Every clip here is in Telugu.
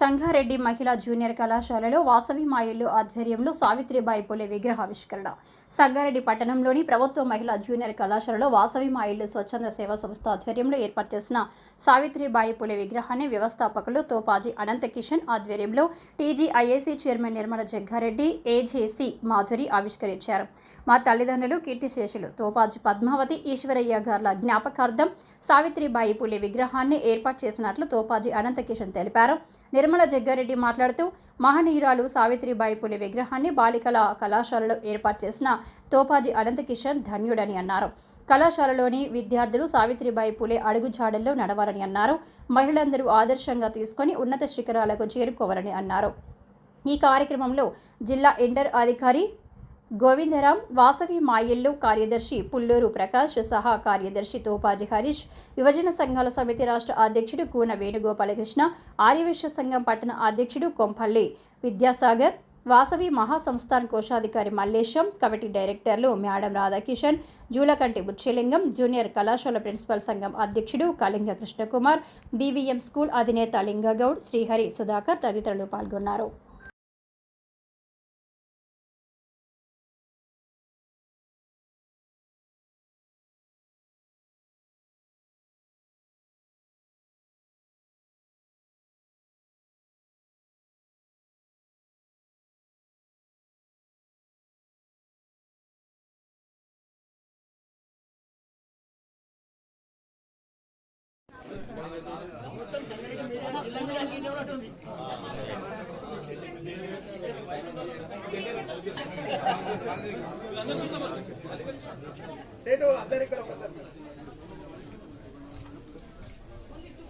సంగారెడ్డి మహిళా జూనియర్ కళాశాలలో వాసవి మాయిల్లు ఆధ్వర్యంలో సావిత్రిబాయి పులే విగ్రహావిష్కరణ. సంగారెడ్డి పట్టణంలోని ప్రభుత్వ మహిళా జూనియర్ కళాశాలలో వాసవి మాయిల్లు స్వచ్ఛంద సేవా సంస్థ ఆధ్వర్యంలో ఏర్పాటు చేసిన సావిత్రిబాయి పులే విగ్రహాన్ని వ్యవస్థాపకులు తోపాజీ అనంత కిషన్ ఆధ్వర్యంలో TGIAC chairman Nirmala Jaggareddy AJC Madhuri ఆవిష్కరించారు. మా తల్లిదండ్రులు కీర్తిశేషులు. తోపాజీ పద్మావతి ఈశ్వరయ్య గార్ల జ్ఞాపకార్థం సావిత్రిబాయి పులే విగ్రహాన్ని ఏర్పాటు చేసినట్లు తోపాజీ అనంత కిషన్ తెలిపారు. నిర్మల జగ్గారెడ్డి మాట్లాడుతూ మహనీయురాలు సావిత్రిబాయి పూలే విగ్రహాన్ని బాలికల కళాశాలలో ఏర్పాటు చేసిన తోపాజీ అనంత కిషన్ ధన్యుడని అన్నారు. కళాశాలలోని విద్యార్థులు సావిత్రిబాయి పులే అడుగుజాడల్లో నడవాలని అన్నారు. మహిళలందరూ ఆదర్శంగా తీసుకొని ఉన్నత శిఖరాలకు చేరుకోవాలని అన్నారు. ఈ కార్యక్రమంలో జిల్లా ఇంటర్ అధికారి గోవిందరాం వాసవి మాయిల్లు కార్యదర్శి పుల్లూరు ప్రకాష్ సహా కార్యదర్శి తోపాజి హరీష్ యువజన సంఘాల సమితి రాష్ట్ర అధ్యక్షుడు కూన వేణుగోపాలకృష్ణ ఆర్యవేశ్య సంఘం పట్టణ అధ్యక్షుడు కొంపల్లి విద్యాసాగర్ వాసవి మహాసంస్థాన్ కోశాధికారి Mallesham committee directors madam Radhakishan Julakanti Buchalingam junior కళాశాల ప్రిన్సిపల్ సంఘం అధ్యక్షుడు కళింగ కృష్ణకుమార్ బీవీఎం స్కూల్ అధినేత లింగగౌడ్ శ్రీహరి సుధాకర్ తదితరులు పాల్గొన్నారు.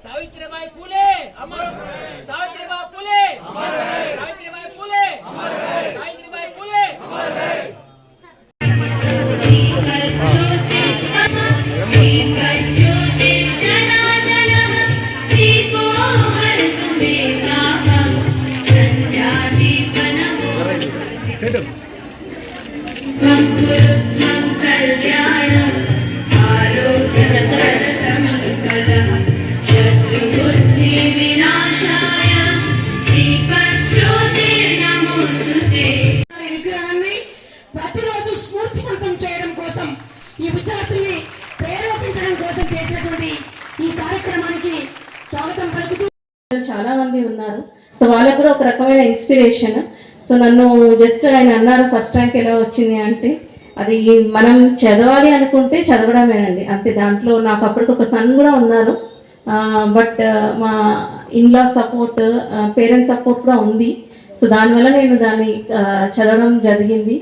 सावित्रीबाई फुले अमर सावित्रीबाई फुले अमर सावित्रीबाई फुले अमर सावित्रीबाई फुले कल्याणम् आरोग्यसम्पदः చాలా మంది ఉన్నారు. సో వాళ్ళకు కూడా ఒక రకమైన ఇన్స్పిరేషన్ సో నన్ను జస్ట్ ఆయన అన్నారు ఫస్ట్ ర్యాంక్ ఎలా వచ్చింది అంటే అది మనం చదవాలి అనుకుంటే చదవడమేనండి. అంతే దాంట్లో నాకు అప్పటికి ఒక సన్ కూడా ఉన్నారు. బట్ మా ఇన్లా సపోర్ట్ పేరెంట్స్ సపోర్ట్ కూడా ఉంది. సో దానివల్ల నేను దాన్ని చదవడం జరిగింది.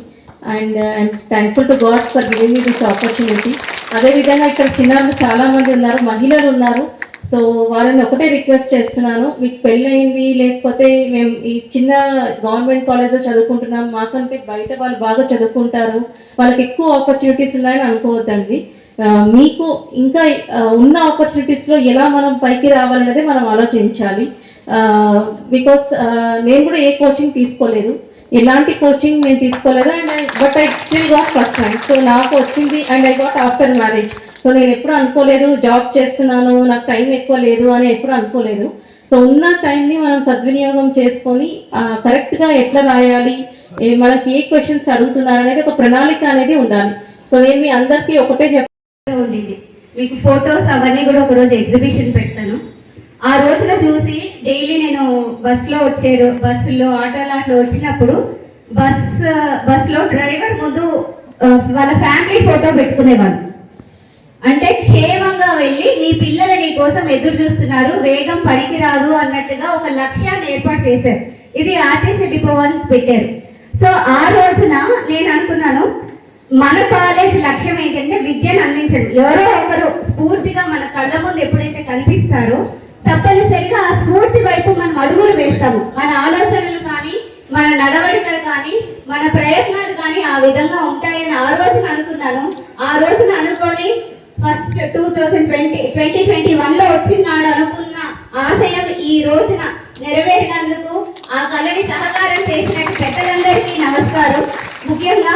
And I'm thankful to God for giving me this opportunity అదేవిధంగా ఇక్కడ చిన్నారులు చాలామంది ఉన్నారు మహిళలు ఉన్నారు. సో వాళ్ళని ఒకటే రిక్వెస్ట్ చేస్తున్నాను మీకు పెళ్ళయింది లేకపోతే మేము ఈ చిన్న గవర్నమెంట్ కాలేజ్లో చదువుకుంటున్నాం మాకంటే బయట వాళ్ళు బాగా చదువుకుంటారు వాళ్ళకి ఎక్కువ ఆపర్చునిటీస్ ఉన్నాయని అనుకోవద్దండి. మీకు ఇంకా ఉన్న ఆపర్చునిటీస్లో ఎలా మనం పైకి రావాలనేది మనం ఆలోచించాలి. బికాస్ నేను కూడా ఏ కోచింగ్ తీసుకోలేదు. ఎలాంటి కోచింగ్ నేను తీసుకోలేదు and but I still got first rank so నాకు వచ్చింది and I got after marriage so నేను ఎప్పుడు అనుకోలేదు జాబ్ చేస్తున్నాను నాకు టైం ఎక్కువ లేదు అని ఎప్పుడు అనుకోలేదు. సో ఉన్న టైంని మనం సద్వినియోగం చేసుకొని కరెక్ట్గా ఎట్లా రాయాలి మనకి ఏ క్వశ్చన్స్ అడుగుతున్నారు అనేది ఒక ప్రణాళిక అనేది ఉండాలి. సో నేను మీ అందరికీ ఒకటే చెప్పే ఉండేది మీకు ఫొటోస్ అవన్నీ కూడా ఒక రోజు ఎగ్జిబిషన్ పెట్టాను. ఆ రోజున చూసి డైలీ నేను బస్సులో వచ్చే బస్సులో ఆటోలో అట్లా వచ్చినప్పుడు బస్ బస్సులో డ్రైవర్ ముందు వాళ్ళ ఫ్యామిలీ ఫోటో పెట్టుకునేవాళ్ళు. అంటే క్షేమంగా వెళ్ళి నీ పిల్లలు నీ కోసం ఎదురు చూస్తున్నారు వేగం పనికిరాదు అన్నట్టుగా ఒక లక్ష్యాన్ని ఏర్పాటు చేశారు. ఇది ఆర్టీసీ డిపో వాళ్ళు పెట్టారు. సో ఆ రోజున నేను అనుకున్నాను మన కాలేజ్ లక్ష్యం ఏంటంటే విద్యను అందించడం. ఎవరో ఒకరు స్ఫూర్తిగా మన కళ్ళ ముందు ఎప్పుడైతే కనిపిస్తారో తప్పనిసరిగా ఆ స్ఫూర్తి వైపు మనం అడుగులు వేస్తాము. మన ఆలోచనలు కానీ మన నడవడికలు కానీ మన ప్రయత్నాలు కానీ ఆ విధంగా ఉంటాయని ఆ రోజున అనుకున్నాను. ఆ రోజున అనుకొని first two thousand twenty twenty twenty వన్లో వచ్చినాడు అనుకున్న ఆశయం ఈ రోజున నెరవేరినందుకు ఆ కళని సహకారం చేసిన పెద్దలందరికీ నమస్కారం. ముఖ్యంగా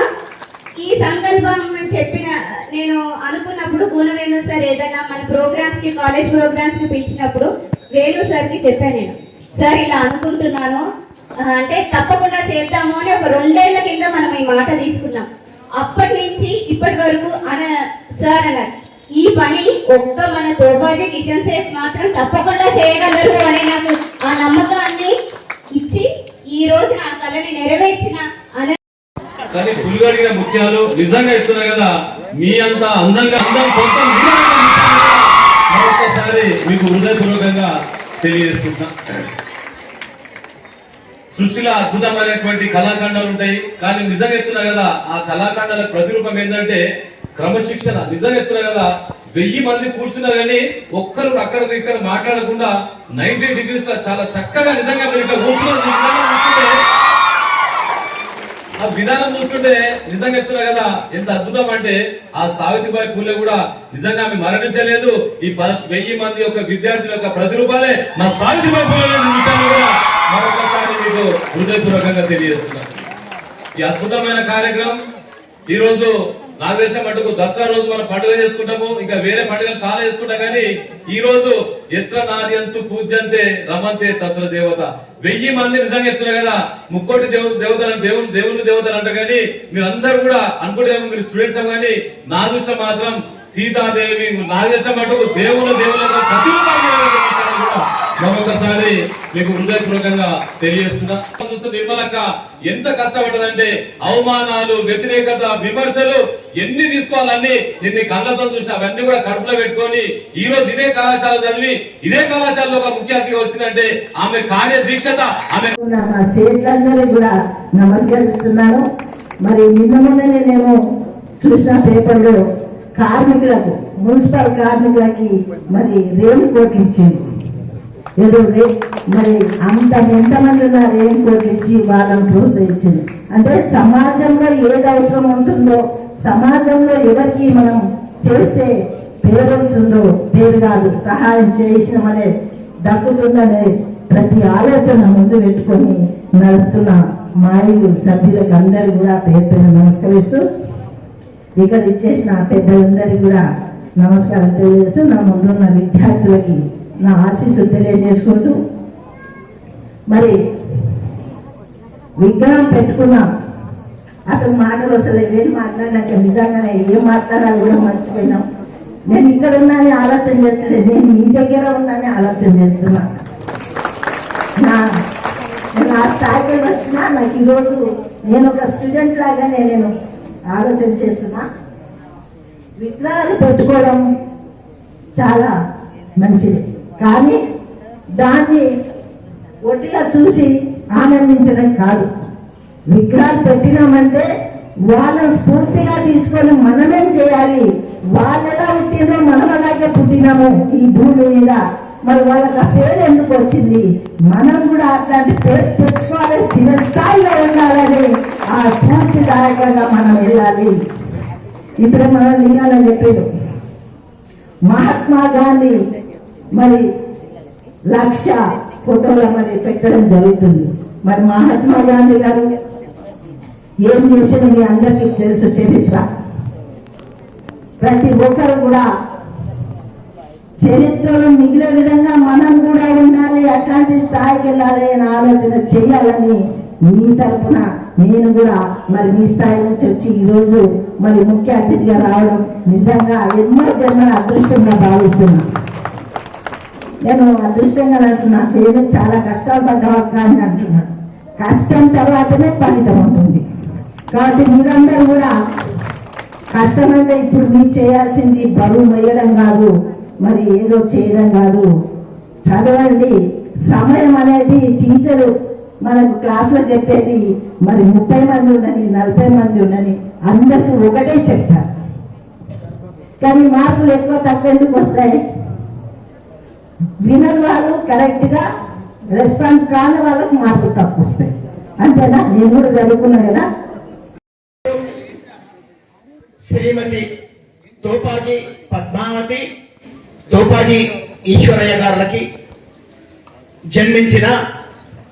ఈ సంకల్పం చెప్పిన నేను అనుకున్నప్పుడు గుణవేణు సార్ ఏదైనా మన ప్రోగ్రామ్స్కి కాలేజ్ ప్రోగ్రామ్స్కి పిలిచినప్పుడు వేణు సార్కి చెప్పాను నేను. సార్ ఇలా అనుకుంటున్నాను. అంటే తప్పకుండా చేద్దాము అని ఒక రెండేళ్ళ కింద మనం ఈ మాట తీసుకున్నాం. అప్పటి నుంచి ఇప్పటి వరకు అన సార్ అన్నారు. ఈ పని ఒక్క మన తోబాజీ కిచెన్ సేఫ్ మాత్రం తప్పకుండా చేయగలరు అని నాకు ఆ నమ్మకాన్ని ఇచ్చి ఈ రోజు నా కళని నెరవేర్చిన అన కానీ పులిగడిగిన ముత్యాలు నిజంగా ఇస్తున్నా కదా మీ అంత అందంగా అందం సొంతం కదా మరొకసారి మీకు హృదయపూర్వకంగా తెలియజేసుకుంటున్నా. సృష్టిలో అద్భుతమైనటువంటి కళాఖండాలు ఉంటాయి. కానీ నిజంగా ఎత్తున్నా కదా ఆ కళాఖండాల ప్రతిరూపం ఏంటంటే క్రమశిక్షణ. నిజంగా ఎత్తున్నా కదా వెయ్యి మంది కూర్చున్నా కానీ ఒక్కరు అక్కడ ఇక్కడ మాట్లాడకుండా నైన్టీ డిగ్రీస్లో చాలా చక్కగా నిజంగా మీరు ఇక్కడ కూర్చున్నారు. ఆ విధానం చూస్తుంటే నిజంగా చెప్తున్నా కదా ఎంత అద్భుతం అంటే ఆ సావిత్రిబాయి పూలే కూడా నిజంగా ఆమె మరణించలేదు. ఈ ప- వెయ్యి మంది యొక్క విద్యార్థుల యొక్క ప్రతిరూపాలే మా సావిత్రిబాయి పూలే కూడా మరొకసారి మీకు హృదయపూర్వకంగా తెలియజేస్తున్నా ఈ అద్భుతమైన కార్యక్రమం ఈ రోజు నాకు తెలిసిన మటుకు దసరా రోజు మనం పండుగ చేసుకుంటాము. ఇంకా వేరే పండుగలు చాలా చేసుకుంటాం కానీ ఈ రోజు ఎత్ర నార్యంతు పూజ్యంతే రమంతే తత్ర దేవత. వెయ్యి మంది నిజంగా ఎత్తున్నారు కదా ముక్కోటి దేవ దేవతలు దేవుని దేవుని దేవతలు అంట కానీ మీరు అందరూ కూడా అనుకుంటే మీరు స్టూడెంట్స్ కానీ నా దృష్టి మాత్రం సీతాదేవి నాకు తెలిసిన మటుకు దేవుల దేవుల మరొకసారి మీకు హృదయపూర్వకంగా తెలియజేస్తున్నా. చూస్తే నిర్మలక్క ఎంత కష్టపడ్డదంటే అవమానాలు వ్యతిరేకత విమర్శలు ఎన్ని తీసుకోవాలన్నీ నిన్ను కళ్ళతో చూసిన. అవన్నీ కూడా కడుపులో పెట్టుకొని ఈ రోజు ఇదే కళాశాల చదివి ఇదే కళాశాలలో ఒక ముఖ్య అతిథి వచ్చిందంటే ఆమె కార్య దీక్షత ఆమె కూడా నమస్కరిస్తున్నాను. మరి నిన్న మొన్ననే నేను చూసిన పేపర్లో కార్మికులకు మున్సిపల్ కార్మికులకి మరి రేణు కోట్లు ఇచ్చింది. ఏదో మరి అంత ఎంతమంది ఉన్నారు? ఏం కోట్లు ఇచ్చి వాళ్ళని ప్రోత్సహించింది అంటే సమాజంలో ఏది అవసరం ఉంటుందో సమాజంలో ఎవరికి మనం చేస్తే పేరు వస్తుందో పేరు కాదు సహాయం చేసినామనే దక్కుతుందనే ప్రతి ఆలోచన ముందు పెట్టుకొని నడుపుతున్న మాయలు సభ్యులకు అందరూ కూడా పేరు పేరు నమస్కరిస్తూ ఇక్కడ ఇచ్చేసిన పెద్దలందరికీ కూడా నమస్కారం తెలియజేస్తూ నా ముందున్న విద్యార్థులకి నా ఆశీస్సు తెలియజేసుకుంటూ మరి విగ్రహం పెట్టుకున్నాం అసలు మాటలు అసలు ఏం మాట్లాడినాక నిజంగానే ఏం మాట్లాడాలి కూడా మర్చిపోయినాం. నేను ఇక్కడ ఉన్నానని ఆలోచన చేస్తలేదు నేను మీ దగ్గర ఉన్నానే ఆలోచన చేస్తున్నా. నా నేను ఆ స్థాయికి వచ్చినా నాకు ఈరోజు నేను ఒక స్టూడెంట్ లాగానే నేను ఆలోచన చేస్తున్నా. విగ్రహాలు పెట్టుకోవడం చాలా మంచిది. కానీ దాన్ని ఒట్టిగా చూసి ఆనందించడం కాదు. విగ్రహాలు పెట్టినామంటే వాళ్ళని స్ఫూర్తిగా తీసుకొని మనమేం చేయాలి? వాళ్ళు ఎలా పుట్టినో మనం అలాగే పుట్టినాము ఈ భూమి మీద. మరి వాళ్ళకి ఆ పేరు ఎందుకు వచ్చింది? మనం కూడా అట్లాంటి పేరు తెచ్చుకోవాలి స్థిరస్థాయిలో ఉండాలని ఆ స్ఫూర్తిదాయకంగా మనం వెళ్ళాలి. ఇప్పుడే మనం లింగాలని చెప్పాడు మహాత్మా గాంధీ మరి లక్ష ఫోటోల మరి పెట్టడం జరుగుతుంది. మరి మహాత్మా గాంధీ గారు ఏం చేసిన మీ అందరికీ తెలుసు చరిత్ర? ప్రతి ఒక్కరు కూడా చరిత్రలో మిగిలిన విధంగా మనం కూడా ఉండాలి అట్లాంటి స్థాయికి వెళ్ళాలి అని ఆలోచన చేయాలని మీ తరఫున నేను కూడా మరి మీ స్థాయి నుంచి వచ్చి ఈరోజు మరి ముఖ్య అతిథిగా రావడం నిజంగా ఎన్నో జన్మల అదృష్టంగా భావిస్తున్నాను. నేను అదృష్టంగా అంటున్నా నేను చాలా కష్టాలు పడ్డావక్క అని అంటున్నా. కష్టం తర్వాతనే ఫలితం ఉంటుంది. కాబట్టి మీరందరూ కూడా కష్టమైతే ఇప్పుడు మీరు చేయాల్సింది బరువు వేయడం కాదు మరి ఏదో చేయడం కాదు. చదవండి. సమయం అనేది టీచరు మనకు క్లాస్లో చెప్పేది మరి ముప్పై మంది ఉండని నలభై మంది ఉండని అందరికీ ఒకటే చెప్తారు. కానీ మార్కులు ఎక్కువ తక్కువ ఎందుకు వస్తాయి? వినని వాళ్ళు కరెక్ట్గా రెస్పాండ్ కాని వాళ్ళకి మార్కులు తక్కువ వస్తాయి. అంతేనా? నేను కూడా చదువుకున్నా కదా. శ్రీమతి తోపాజీ పద్మావతి తోపాజీ ఈశ్వరయ్య గారులకి జన్మించిన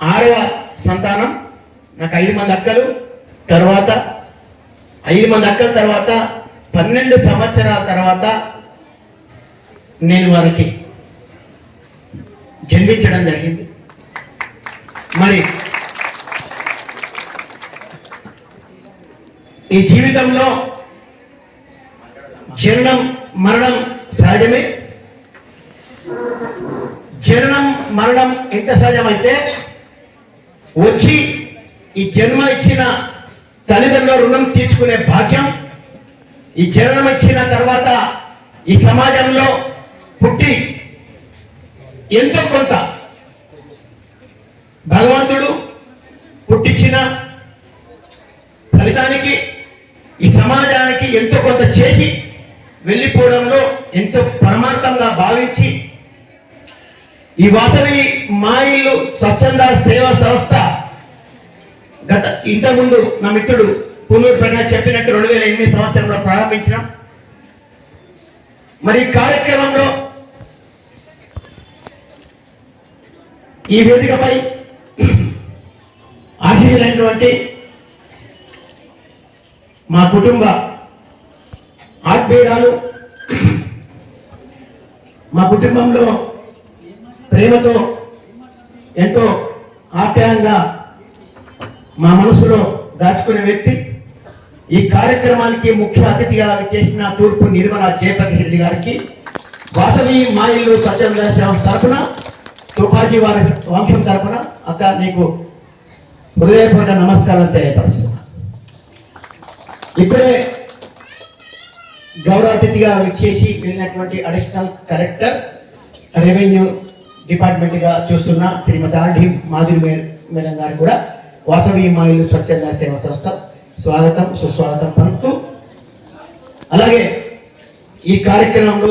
ఆరవ సంతానం. నాకు ఐదు మంది అక్కలు. తర్వాత ఐదు మంది అక్కల తర్వాత పన్నెండు సంవత్సరాల తర్వాత నేను వారికి జన్మించడం జరిగింది. మరి ఈ జీవితంలో జననం మరణం సహజమే? జననం మరణం ఎంత సహజమైతే వచ్చి ఈ జన్మ ఇచ్చిన తల్లిదండ్రుల రుణం తీర్చుకునే భాగ్యం ఈ జననం ఇచ్చిన తర్వాత ఈ సమాజంలో పుట్టి ఎంతో కొంత? భగవంతుడు పుట్టించిన ఫలితానికి ఈ సమాజానికి ఎంతో కొంత చేసి వెళ్ళిపోవడంలో ఎంతో పరమార్థంగా భావించి ఈ వాసవి మాయిలు స్వచ్ఛంద సేవా సంస్థ గత ఇంతకుముందు నా మిత్రుడు పుల్లూరు ప్రకాష్ చెప్పినట్టు రెండు వేల ఎనిమిది సంవత్సరంలో ప్రారంభించినాం. మరి కార్యక్రమంలో ఈ వేదికపై ఆశీర్వైనటువంటి మా కుటుంబ ఆత్మీయురాలు మా కుటుంబంలో ప్రేమతో ఎంతో ఆప్యాయంగా మా మనసులో దాచుకునే వ్యక్తి ఈ కార్యక్రమానికి ముఖ్య అతిథిగా చేసిన తూర్పు నిర్మల జయపతి రెడ్డి గారికి వాసవి మా ఇల్లు స్వచ్ఛంద సేవ తరపున వారి వంశం తరపున అక్క నీకు హృదయపూర్వక నమస్కారాలు తెలియపరుస్తున్నా. ఇప్పుడే గౌరవ అతిథిగా విచ్చేసి వెళ్ళినటువంటి అడిషనల్ కలెక్టర్ రెవెన్యూ డిపార్ట్మెంట్గా చూస్తున్న శ్రీమతి ఆర్డి మాధురి మేడం గారు కూడా వాసవి మాయిలు స్వచ్ఛంద సేవ సంస్థ స్వాగతం సుస్వాగతం పలుకుతూ. అలాగే ఈ కార్యక్రమంలో